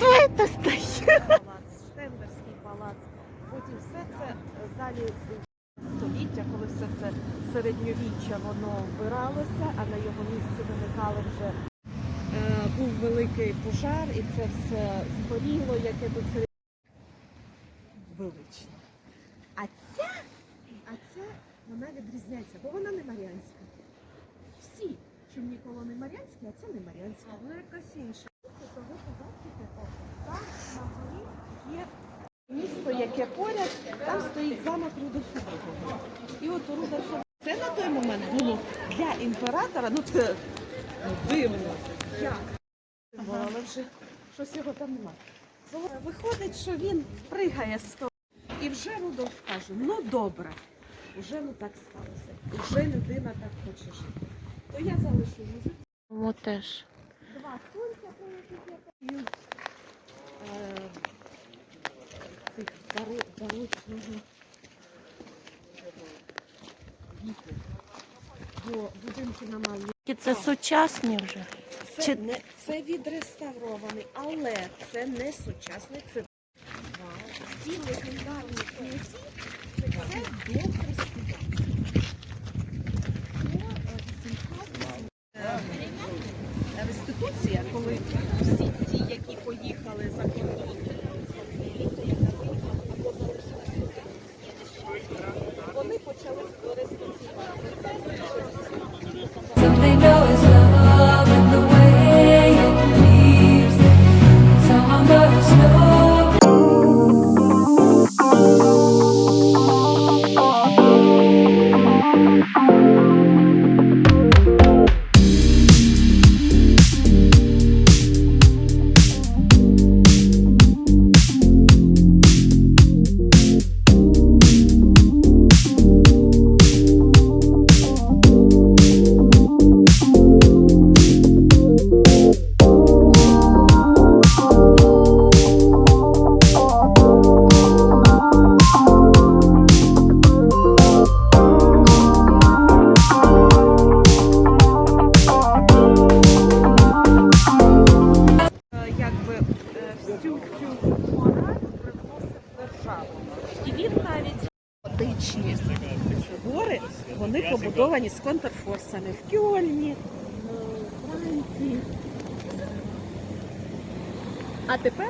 це стоїть? палац, Штендерський палац. Потім все це е, далі століття, коли все це середньовіччя воно вбиралося, а на його місці виникали вже е, був великий пожар, і це все згоріло, яке тут серед... велично. А ця, а ця вона відрізняється, бо вона не Маріанська. Всі чим ніколи не Маріанські, а це не Маріанська. Вона якась інша побачите, о, там на горі є місто, яке поряд, там стоїть замок Рудольфа І от Рудольфа це на той момент було для імператора, ну це дивно. Як? Але вже щось його там немає. Виходить, що він пригає з того. І вже Рудольф каже, ну добре, вже не так сталося. Вже людина так хоче жити. То я залишу мужик. Теж. Два сонця положить е, барочного віку. Бо будинки намальні. Це сучасні вже. Це, Чи- не, це відреставрований, але це не сучасний, це ці легендарні князі, це до християнства. Е, 800 е, Реституція, коли they know собори, вони побудовані з контрфорсами в Кьольні, в Франції. А тепер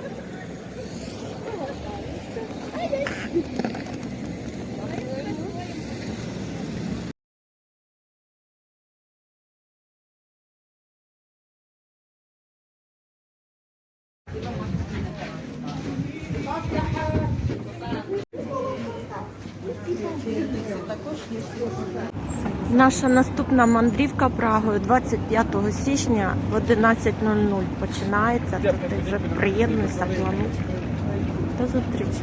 Наша наступна мандрівка Прагою 25 січня в 11.00 починається. Тобто вже приємно плануй. До зустрічі.